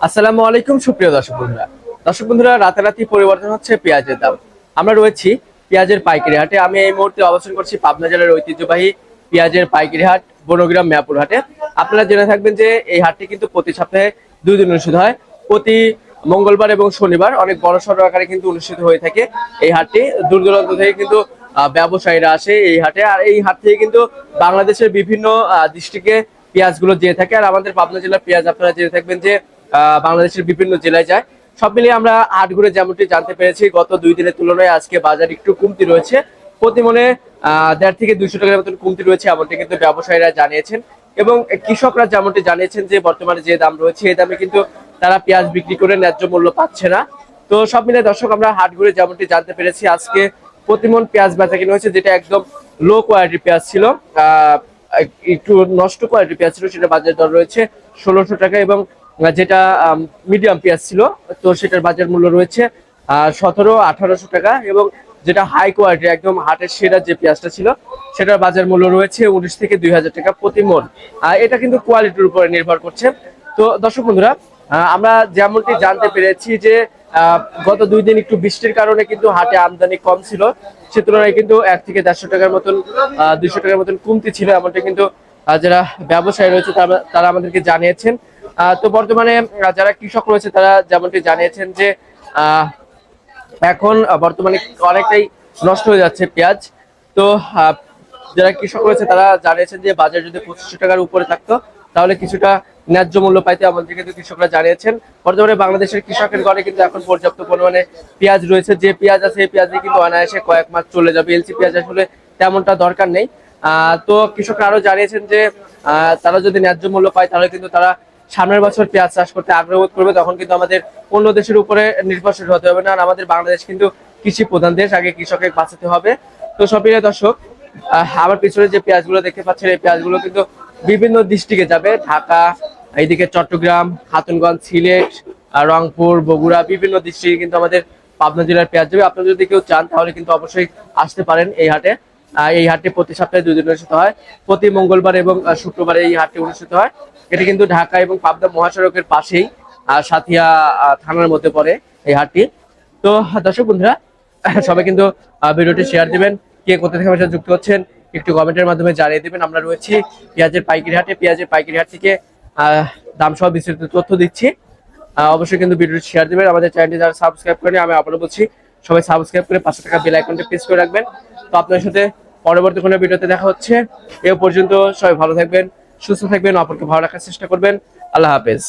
আসসালামু আলাইকুম, সুপ্রিয় দর্শক বন্ধুরা। দর্শক বন্ধুরা, রাতারাতি পরিবর্তন হচ্ছে পেঁয়াজের দাম। আমরা রয়েছি পেঁয়াজের পাইকারি হাটে। আমি এই মুহূর্তে অবস্থান করছি পাবনা জেলার ঐতিহ্যবাহী পেঁয়াজের পাইকারি হাট, বনগ্রাম মিয়াপুর হাটে। আপনারা জেনে থাকবেন যে এই হাটটি কিন্তু প্রতি সপ্তাহে দুই দিন অনুষ্ঠিত হয়। প্রতি মঙ্গলবার এবং শনিবার অনেক বড় সড় আকারে কিন্তু অনুষ্ঠিত হয়ে থাকে এই হাটটি। দূর দূরান্ত থেকে কিন্তু ব্যবসায়ীরা আসে এই হাটে। আর এই হাট থেকে কিন্তু বাংলাদেশের বিভিন্ন ডিস্ট্রিক্টে পেঁয়াজগুলো যেয়ে থাকে। আর আমাদের পাবনা জেলার পেঁয়াজ আপনারা জেনে থাকবেন যে বাংলাদেশের বিভিন্ন জেলায় যায়। সব মিলিয়ে আমরা হাট ঘুরে যেমনটি জানতে পেরেছি, গত দুই দিনের তুলনায় আজকে বাজার একটু কমতি রয়েছে। প্রতি মনে দেড় থেকে দুইশো টাকার মতন কমতি রয়েছে এমনটি কিন্তু ব্যবসায়ীরা জানিয়েছেন। এবং কৃষকরা যেমনটি জানিয়েছেন যে, বর্তমানে যে দাম রয়েছে, এই দামে কিন্তু তারা পেঁয়াজ বিক্রি করে ন্যায্য মূল্য পাচ্ছে না। তো সব মিলে দর্শক, আমরা হাট ঘুরে যেমনটি জানতে পেরেছি, আজকে প্রতিমন পেঁয়াজ বেচা কিনে হয়েছে, যেটা একদম লো কোয়ালিটির পেঁয়াজ ছিল। একটু নষ্ট কোয়ালিটির পেঁয়াজ ছিল, সেটা বাজার দর রয়েছে ষোলোশো টাকা এবং যেটা মিডিয়াম পেঁয়াজ ছিল, তো সেটার বাজার মূল্য রয়েছে সতেরো, আঠারোশো টাকা এবং যেটা হাই কোয়ালিটির একদম হাটের সেরা যে পেঁয়াজটা ছিল, সেটার বাজার মূল্য রয়েছে উনিশ থেকে দুই হাজার টাকা প্রতি মন। এটা কিন্তু কোয়ালিটির উপরে নির্ভর করছে। তো দর্শক বন্ধুরা আমরা যেমনটি জানতে পেরেছি যে গত দুই দিন একটু বৃষ্টির কারণে কিন্তু হাটে আমদানি কম ছিল, সে তুলনায় কিন্তু এক থেকে দেড়শো টাকার মতন দুইশো টাকার মতন কমতি ছিল, এমনটা কিন্তু যারা ব্যবসায়ী রয়েছে তারা- তারা আমাদেরকে জানিয়েছেন। তো বর্তমানে যারা কৃষক রয়েছে, তারা যেমনটি জানিয়েছেন যে এখন বর্তমানে অনেকটাই নষ্ট হয়ে যাচ্ছে পেঁয়াজ। তো যারা কৃষক রয়েছে, তারা জানিয়েছেন যে, বাজার যদি পঁচিশশো টাকার উপরে থাকতো, তাহলে কিছুটা ন্যায্য মূল্য পাইতে আমাদের কিন্তু কৃষকরা জানিয়েছেন। বর্তমানে বাংলাদেশের কৃষকের ঘরে কিন্তু এখন পর্যাপ্ত পরিমাণে পেঁয়াজ রয়েছে। যে পেঁয়াজ আছে, এই পেঁয়াজে কিন্তু অনায়াসে কয়েক মাস চলে যাবে। এলসি পেঁয়াজ আসলে তেমনটা দরকার নেই। তো কৃষকরা আরও জানিয়েছেন যে তারা যদি ন্যায্য মূল্য পায়, তাহলে কিন্তু তারা সামনের বছর পেঁয়াজ চাষ করতে আগ্রহ করবে, তখন কিন্তু আমাদের অন্য দেশের উপরে নির্ভরশীল হতে হবে না। আর আমাদের বাংলাদেশ কিন্তু কৃষি প্রধান দেশ, আগে কৃষকের বাঁচাতে হবে। তো সবিরে দর্শক আমার পিছনে যে পেঁয়াজগুলো দেখতে পাচ্ছেন, এই পেঁয়াজগুলো কিন্তু বিভিন্ন ডিস্ট্রিক্টে যাবে। ঢাকা, এইদিকে চট্টগ্রাম, খাতুনগঞ্জ, সিলেট রংপুর, বগুড়া, বিভিন্ন ডিস্ট্রিক্টে কিন্তু আমাদের পাবনা জেলার পেঁয়াজ যাবে। আপনারা যদি কেউ চান, তাহলে কিন্তু অবশ্যই আসতে পারেন এই হাটে। এই হাটটি প্রতি সপ্তাহে দুই দিন অনুষ্ঠিত হয়। প্রতি মঙ্গলবার এবং শুক্রবারে এই হাটটি অনুষ্ঠিত হয়। এটি কিন্তু ঢাকা এবং পাবনা মহাসড়কের পাশেই সাথিয়া থানার মধ্যে পড়ে এই হাটটি। তো, দর্শক বন্ধুরা সবাই কিন্তু ভিডিওটি শেয়ার দিবেন। কে কোথা থেকে আমার সাথে যুক্ত হচ্ছেন, একটু কমেন্টের মাধ্যমে জানিয়ে দিবেন। আমরা রয়েছি পেঁয়াজের পাইকারি হাটে। পেঁয়াজের পাইকারি হাট থেকে দাম সহ বিস্তারিত তথ্য দিচ্ছি। অবশ্যই কিন্তু ভিডিওটি শেয়ার দিবেন। আমাদের চ্যানেলটি যারা সাবস্ক্রাইব করেনি, আমি আবারও বলছি সবাই সাবস্ক্রাইব করে পাঁচশো টাকা বেল আইকনটা প্রেস করে রাখবেন। তো আপনার সাথে পরবর্তী কোনো ভিডিওতে দেখা হচ্ছে। এ পর্যন্ত সবাই ভালো থাকবেন, সুস্থ থাকবেন, অপরকে ভালো রাখার চেষ্টা করবেন। আল্লাহ হাফেজ।